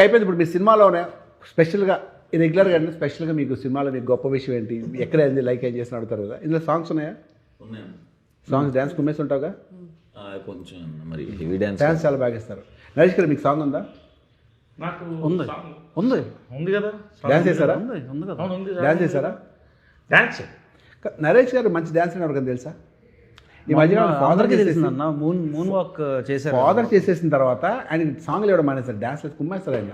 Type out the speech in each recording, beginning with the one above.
అయిపోయింది. ఇప్పుడు మీ సినిమాలోనే స్పెషల్గా రెగ్యులర్గా అంటే స్పెషల్గా మీకు సినిమాలో మీకు గొప్ప విషయం ఏంటి? ఎక్కడ ఏంది లైక్ ఏం చేసిన అడుగుతారు కదా. ఇందులో సాంగ్స్ ఉన్నాయా? ఉన్నాయండి సాంగ్స్ డ్యాన్స్ కుమ్మేసి ఉంటావుగా? ఆ, కొంచెం మరి హెవీ డ్యాన్స్ డ్యాన్స్ చాలా బాగా ఇస్తారు నరేష్ గారు మీకు సాంగ్ ఉందా? నాకు ఉంది. ఉంది. ఉంది కదా. డాన్స్ చేశారా? ఉంది ఉంది కదా. డాన్స్ చేశారా? డాన్స్. క- నరేష్ గారు మంచి డాన్స్ ఎవరికైనా తెలుసా? ఈ మధ్య ఫాదర్ తెలిసిందన్న మూన్ మూన్ వాక్ చేశారు ఫాదర్ చేసేసిన తర్వాత ఆయన సాంగ్లు ఇవ్వడం మానేస్తారు డాన్స్ కుమ్మేస్తారు ఆయన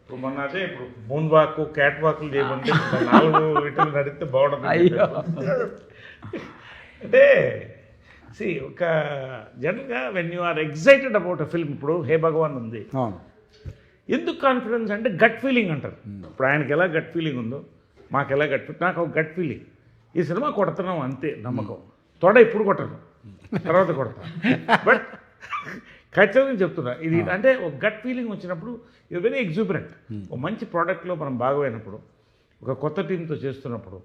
ఇప్పుడు మొన్న అదే ఇప్పుడు మూన్ వాక్ క్యాట్ వాక్లు చేయమంటే నాలుగు వీటిని నడిస్తే బాగుంటుంది. అయ్యో. అంటే సి ఒక జనరల్గా when you are excited about a film ఇప్పుడు హే భగవాన్ ఉంది. ఎందుకు కాన్ఫిడెన్స్ అంటే గట్ ఫీలింగ్ అంటారు. ఇప్పుడు ఆయనకి ఎలా గట్ ఫీలింగ్ ఉందో మాకు ఎలా గట్ నాకు ఒక గట్ ఫీలింగ్ ఈ సినిమా కొడుతున్నాం అంతే నమ్మకం. తొడ ఇప్పుడు కొట్టను. తర్వాత కొడతాను బట్ ఖచ్చితంగా చెప్తున్నా ఇది అంటే ఒక గట్ ఫీలింగ్ వచ్చినప్పుడు ఇది వెరీ ఎగ్జూబరెంట్ ఒక మంచి ప్రోడక్ట్లో మనం బాగోయినప్పుడు ఒక కొత్త టీంతో చేస్తున్నప్పుడు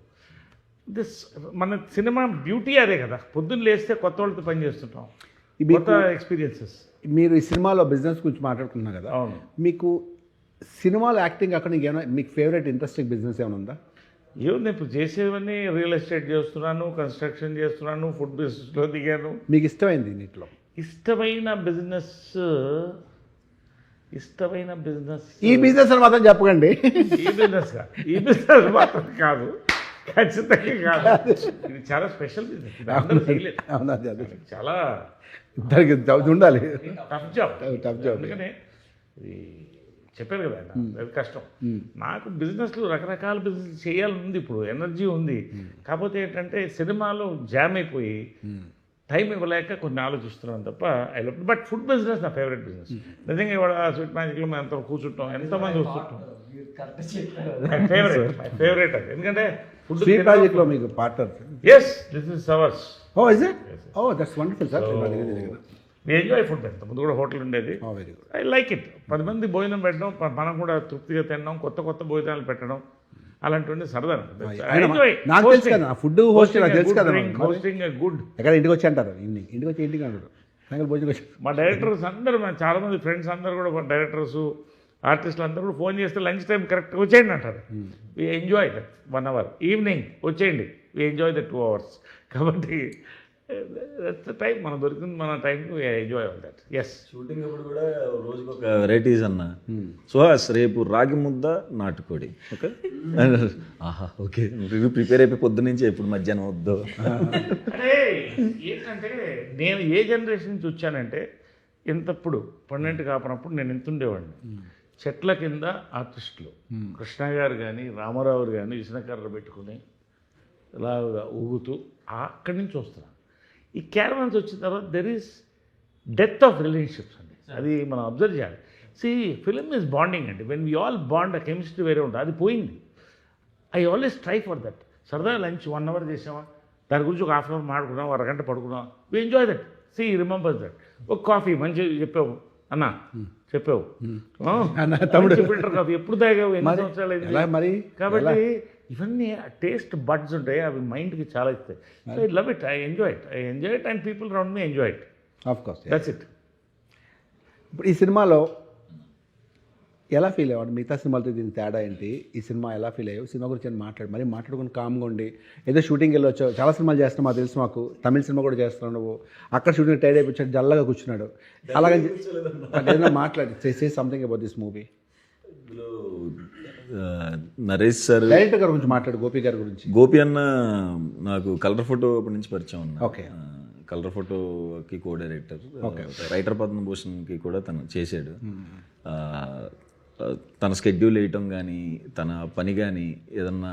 దిస్ మన సినిమా బ్యూటీ అదే కదా. పొద్దున్న లేస్తే కొత్త వాళ్ళతో పని చేస్తుంటాం. కొత్త ఎక్స్పీరియన్సెస్ మీరు ఈ సినిమాలో బిజినెస్ గురించి మాట్లాడుకున్నారు కదా. అవును. మీకు సినిమాలో యాక్టింగ్ అక్కడ ఏమైనా మీకు ఫేవరెట్ ఇంట్రెస్టింగ్ బిజినెస్ ఏమైనా ఉందా? ఏముంది ఇప్పుడు చేసేవన్నీ రియల్ ఎస్టేట్ చేస్తున్నాను కన్స్ట్రక్షన్ చేస్తున్నాను ఫుడ్ బిజినెస్లో దిగాను. మీకు ఇష్టమైంది నీటిలో? ఇష్టమైన బిజినెస్ ఇష్టమైన బిజినెస్. ఈ బిజినెస్ అని మాత్రం చెప్పకండి. ఈ బిజినెస్ ఈ బిజినెస్ మాత్రం కాదు. ఖచ్చితంగా కాదు. ఇది చాలా స్పెషల్ బిజినెస్. చాలా ఇద్దరికి ఉండాలి. Tough job Tough job. అందుకనే ఇది చెప్పారు కదా ఆయన. అది కష్టం. నాకు బిజినెస్లో రకరకాల బిజినెస్ చేయాలని ఉంది ఇప్పుడు. ఎనర్జీ ఉంది. కాకపోతే ఏంటంటే సినిమాలో జామ్ అయిపోయి టైం ఇవ్వలేక కొన్ని ఆలోచిస్తున్నాను తప్ప I love but food business నా ఫేవరెట్ బిజినెస్. నిజంగా ఇవాళ స్వీట్ మ్యాజిక్లో మేము ఎంత కూర్చుంటాం ఎంతమంది వస్తుంటాం ఫేవరెట్ ఫేవరెట్ అది. ఎందుకంటే ఫుడ్ స్వీట్ ప్రాజెక్ట్లో మీకు partner. Yes this is ours oh is it oh that's wonderful sir me enjoy food ఎంత ముందు కూడా హోటల్ ఉండేది. ఓ very good I like it పది మంది భోజనం పెట్టడం మనం కూడా తృప్తిగా తినడం కొత్త కొత్త భోజనాలు పెట్టడం అలాంటివన్నీ సరదా ఆయన నాకు తెలుసు కదా, food host నాకు తెలుసు కదా మరి. హోస్టింగ్ గుడ్ ఎక్కడ ఇంటికి వచ్చి అంటారు? ఈవినింగ్ ఇంటికి వచ్చి ఇంటికి అంటారు. మా డైరెక్టర్స్ అందరూ చాలా మంది ఫ్రెండ్స్ అందరూ కూడా డైరెక్టర్స్ ఆర్టిస్టులు అందరూ కూడా ఫోన్ చేస్తే లంచ్ టైం కరెక్ట్గా వచ్చేయండి అంటారు. We enjoy that one hour evening వచ్చేయండి. We enjoy the two hours కాబట్టి టైం మనం దొరికింది మన టైంకి enjoy all that yes shooting అప్పుడు కూడా రోజుకి ఒక వెరైటీస్ అన్న. సుహాస్ రేపు రాగి ముద్ద నాటుకోడి. ఓకే ఆహా ఓకే నువ్వు ప్రిపేర్ అయిపోయి పొద్దు నుంచి ఎప్పుడు మధ్యాహ్నం వద్దు. అంటే ఏంటంటే నేను ఏ జనరేషన్ నుంచి వచ్చానంటే ఇంతప్పుడు పన్నెండు కాపనప్పుడు నేను ఎంత ఉండేవాడిని చెట్ల కింద ఆర్టిస్టులు. కృష్ణ గారు కానీ రామారావు కానీ విష్ణకర్ర పెట్టుకుని ఇలాగా ఊగుతూ అక్కడి నుంచి వస్తున్నాను ఈ క్యారవాన్స్ వచ్చిన తర్వాత there is death of relationships అండి. అది మనం అబ్జర్వ్ చేయాలి. సి ఫిలిం ఈజ్ బాండింగ్ అండి. వెన్ వీ ఆల్ బాండ్ ఆ కెమిస్ట్రీ వేరే ఉంటుంది. అది పోయింది. I always try for that సరదా లంచ్ వన్ అవర్ చేసామా దాని గురించి ఒక హాఫ్ అన్ అవర్ మాడుకున్నాం ఒక అరగంట పడుకున్నాం we enjoy that see remember that ఒక కాఫీ మంచి చెప్పావు. అన్న చెప్పావు. అన్న, తమ్ముడు. ఫిల్టర్ కాఫీ ఎప్పుడు తాగావు? ఎన్ని సంవత్సరాలు మరి? కాబట్టి ఇవన్నీ టేస్ట్ బడ్స్ ఉంటాయి అవి మైండ్కి చాలా ఇస్తాయి. So I love it I enjoy it I enjoy it and people round me enjoy it of course that's it ఇప్పుడు ఈ సినిమాలో ఎలా ఫీల్ అయ్యాడు మిగతా సినిమాలతో దీనికి తేడా ఏంటి? ఈ సినిమా ఎలా ఫీల్ అయ్యావు? సినిమా గురించి మాట్లాడు మరి మాట్లాడుకుని కామ్గా ఉండి. ఏదో షూటింగ్ వెళ్ళొచ్చు. చాలా సినిమాలు చేస్తున్నావు మాకు తెలుసు మాకు. తమిళ సినిమా కూడా చేస్తున్నావు నువ్వు. అక్కడ షూటింగ్ టైడ్ అయిపోయాడు జల్లగా కూర్చున్నాడు. అలాగని ఏదైనా మాట్లాడి. Say something about this movie ఇందులో నరేష్ సార్ డైరెక్టర్ గారి గురించి మాట్లాడు గోపి గారి గురించి. గోపి అన్న నాకు కలర్ ఫోటో అప్పటి నుంచి పరిచయం ఉన్నా. Okay. కలర్ ఫోటోకి కో డైరెక్టర్ రైటర్ పద్మభూషణ్కి కూడా తను చేశాడు. తన స్కెడ్యూల్ వేయటం కానీ తన పని కానీ ఏదన్నా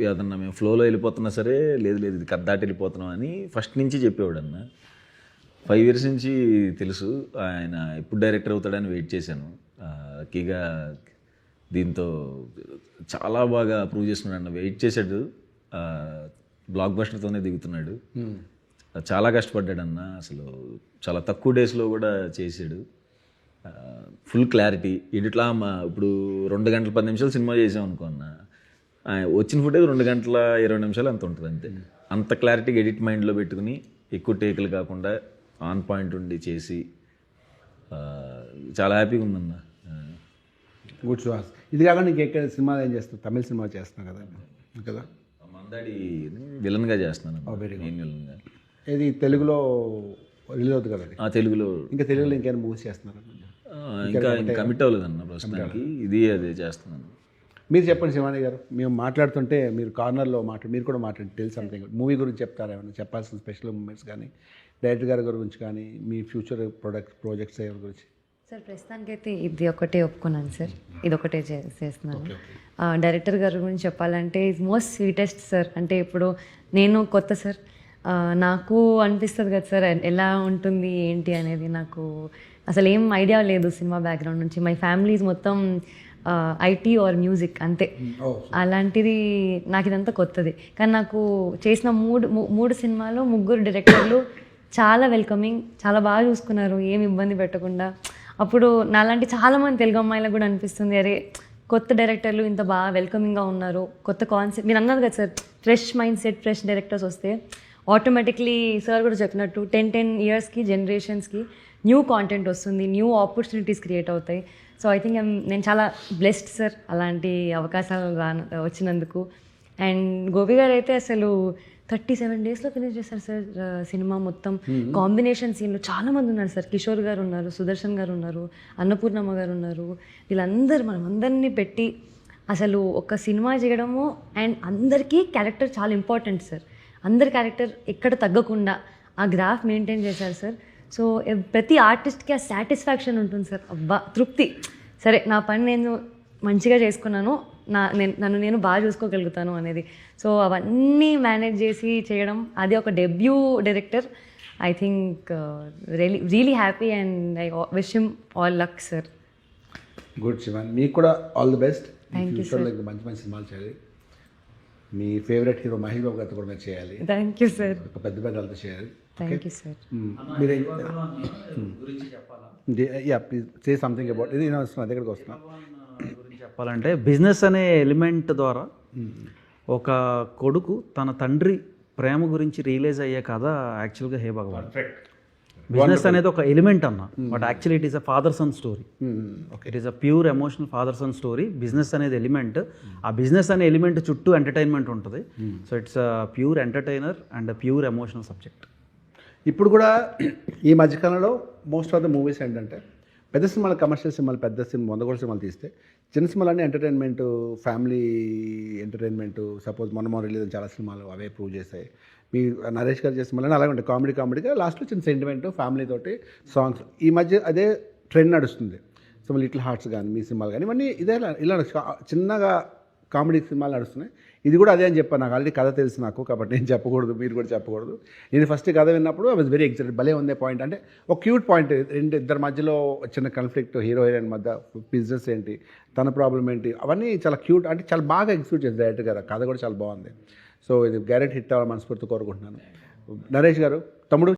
ఏదన్నా మేము ఫ్లోలో వెళ్ళిపోతున్నా సరే లేదు లేదు ఇది కద్దాటి వెళ్ళిపోతున్నాం అని ఫస్ట్ నుంచి చెప్పేవాడు అన్న ఫైవ్ ఇయర్స్ నుంచి తెలుసు ఆయన ఎప్పుడు డైరెక్టర్ అవుతాడని వెయిట్ చేశాను. లక్కీగా దీంతో చాలా బాగా ప్రూవ్ చేస్తున్నాడు అన్న వెయిట్ చేశాడు. బ్లాక్ బస్టర్తోనే దిగుతున్నాడు. చాలా కష్టపడ్డాడు అన్న అసలు చాలా తక్కువ డేస్లో కూడా చేశాడు. ఫుల్ క్లారిటీ ఇట్లా మా ఇప్పుడు రెండు గంటల పది నిమిషాలు సినిమా చేసాం అనుకో అన్న వచ్చిన ఫుటేజ్ రెండు గంటల ఇరవై నిమిషాలు అంత ఉంటుంది అంతే. అంత క్లారిటీగా ఎడిట్ మైండ్లో పెట్టుకుని ఎక్కువ టేకులు కాకుండా ఆన్ పాయింట్ ఉండి చేసి చాలా హ్యాపీగా ఉందన్న. గుడ్ సుహాస్ ఇది కాకుండా నీకు ఎక్కడ సినిమాలు ఏం చేస్తావు? తమిళ సినిమా చేస్తున్నావు కదా. కదా? మందాడి విలన్గా చేస్తున్నాను. విలన్గా ఇది తెలుగులో రిలీజ్ అవుతుంది కదా ఆ, తెలుగులో. ఇంకా తెలుగులో ఇంకేమైనా మూవీస్ చేస్తున్నారు? ఇంకా ఇంకా కమిట్ అవ్వలేదన్న ప్రస్తుతానికి ఇది అదే చేస్తున్నాను. మీరు చెప్పండి శివాని గారు. మేము మాట్లాడుతుంటే మీరు కార్నర్లో మాట్లాడి మీరు కూడా మాట్లాడి తెలుసు సంథింగ్ మూవీ గురించి చెప్తారా ఏమైనా చెప్పాల్సిన స్పెషల్ మూమెంట్స్ కానీ డైరెక్టర్ గారి గురించి కానీ మీ ఫ్యూచర్ ప్రొడక్ట్ ప్రాజెక్ట్స్ గురించి? సార్ ప్రస్తుతానికైతే ఇది ఒకటే ఒప్పుకున్నాను సార్. ఇది ఒకటే చేస్తున్నాను. డైరెక్టర్ గారి గురించి చెప్పాలంటే ఇస్ మోస్ట్ స్వీటెస్ట్ సార్. అంటే ఇప్పుడు నేను కొత్త సార్. నాకు అనిపిస్తుంది కదా సార్ ఎలా ఉంటుంది ఏంటి అనేది నాకు అసలు ఏం ఐడియా లేదు సినిమా బ్యాక్గ్రౌండ్ నుంచి. మై ఫ్యామిలీస్ మొత్తం ఐటీ ఆర్ మ్యూజిక్ అంతే. అలాంటిది నాకు ఇదంతా కొత్తది. కానీ నాకు చేసిన మూడు మూడు సినిమాలో ముగ్గురు డైరెక్టర్లు చాలా వెల్కమింగ్ చాలా బాగా చూసుకున్నారు. ఏం ఇబ్బంది పెట్టకుండా. అప్పుడు నాలాంటి చాలామంది తెలుగు అమ్మాయిలకు కూడా అనిపిస్తుంది అరే కొత్త డైరెక్టర్లు ఇంత బాగా వెల్కమింగ్గా ఉన్నారు కొత్త కాన్సెప్ట్ మీరు అన్నారు కదా sir fresh mind set fresh directors వస్తే ఆటోమేటిక్లీ సార్ కూడా చెప్పినట్టు టెన్ టెన్ ఇయర్స్కి జనరేషన్స్కి న్యూ కాంటెంట్ వస్తుంది న్యూ ఆపర్చునిటీస్ క్రియేట్ అవుతాయి. సో ఐ థింక్ నేను చాలా బ్లెస్డ్ సార్ అలాంటి అవకాశాలు రా వచ్చినందుకు. అండ్ గోపి గారు అయితే అసలు థర్టీ సెవెన్ డేస్లో ఫినిష్ చేశారు సార్ సినిమా మొత్తం. కాంబినేషన్ సీన్లు చాలా మంది ఉన్నారు సార్. కిషోర్ గారు ఉన్నారు సుదర్శన్ గారు ఉన్నారు అన్నపూర్ణమ్మ గారు ఉన్నారు. వీళ్ళందరూ మనం అందరినీ పెట్టి అసలు ఒక సినిమా చేయడము అండ్ అందరికీ క్యారెక్టర్ చాలా ఇంపార్టెంట్ సార్. అందరి క్యారెక్టర్ ఎక్కడ తగ్గకుండా ఆ గ్రాఫ్ మెయింటైన్ చేశారు సార్. సో ప్రతి ఆర్టిస్ట్కి ఆ సాటిస్ఫాక్షన్ ఉంటుంది సార్. అబ్బా తృప్తి. సరే నా పని నేను మంచిగా చేసుకున్నాను. నా నేను నన్ను నేను బాగా చూసుకోగలుగుతాను అనేది. సో అవన్నీ మేనేజ్ చేసి చేయడం అది ఒక debut director I think really really happy and I wish him all luck sir good Shivan మీకు కూడా ఆల్ ది బెస్ట్ ఫ్యూచర్లో ఇంకా మంచి మంచి సినిమాలు చేయాలి. మీ ఫేవరెట్ హీరో మహేష్ బాబు గారితో కూడా మీరు చేయాలి. థ్యాంక్ యూ సార్ ఒక పెద్ద పెద్ద వాళ్ళతో చేయాలి థ్యాంక్ యూ సార్ మీరేం గురించి చెప్పాలా yeah please say something about ఇది వస్తున్నా దగ్గరికి వస్తున్నా. గురించి చెప్పాలంటే బిజినెస్ అనే ఎలిమెంట్ ద్వారా ఒక కొడుకు తన తండ్రి ప్రేమ గురించి రియలైజ్ అయ్యే కథ యాక్చువల్గా హే భగవాన్. బిజినెస్ అనేది ఒక ఎలిమెంట్ అన్న. But actually it is a father son story. It is a pure emotional father son story business అనేది ఎలిమెంట్. ఆ బిజినెస్ అనే ఎలిమెంట్ చుట్టూ ఎంటర్టైన్మెంట్ ఉంటుంది. So it's a pure entertainer and pure emotional subject ఇప్పుడు కూడా ఈ మధ్యకాలంలో మోస్ట్ ఆఫ్ ద మూవీస్ ఏంటంటే పెద్ద సినిమాలు కమర్షియల్ సినిమాలు పెద్ద సినిమా వంద కోట్ల సినిమాలు తీస్తే చిన్న సినిమాలన్నీ ఎంటర్టైన్మెంట్ ఫ్యామిలీ ఎంటర్టైన్మెంట్ సపోజ్ మొన్న మొన్న రిలీజ్ చాలా సినిమాలు అవే ప్రూవ్ చేస్తాయి మీ నరేష్ గారు చేసిన సినిమాలు అలాగే ఉంటాయి. కామెడీ కామెడీగా లాస్ట్లో చిన్న సెంటిమెంట్ ఫ్యామిలీ తోటి సాంగ్స్ ఈ మధ్య అదే ట్రెండ్ నడుస్తుంది. సో లిటిల్ హార్ట్స్ కానీ మీ సినిమాలు కానీ ఇవన్నీ ఇదే ఇలా చిన్నగా కామెడీ సినిమాలు నడుస్తున్నాయి. ఇది కూడా అదే అని చెప్పాను నాకు ఆల్రెడీ కథ తెలుసు నాకు కాబట్టి నేను చెప్పకూడదు మీరు కూడా చెప్పకూడదు. నేను ఫస్ట్ కథ విన్నప్పుడు ఐ వాజ్ వెరీ ఎక్సైటెడ్ భలే ఉందే పాయింట్ అంటే ఒక క్యూట్ పాయింట్ రెండు ఇద్దరి మధ్యలో చిన్న కాన్ఫ్లిక్ట్ హీరో హీరోయిన్ మధ్య బిజినెస్ ఏంటి తన ప్రాబ్లం ఏంటి అవన్నీ చాలా క్యూట్ అంటే చాలా బాగా ఎగ్జిక్యూట్ చేసి డైరెక్ట్ గారు. కథ కూడా చాలా బాగుంది. సో ఇది గ్యారెంటీ హిట్ అవ్వాలి మనస్ఫూర్తి కోరుకుంటున్నాను. నరేష్ గారు తమ్ముడు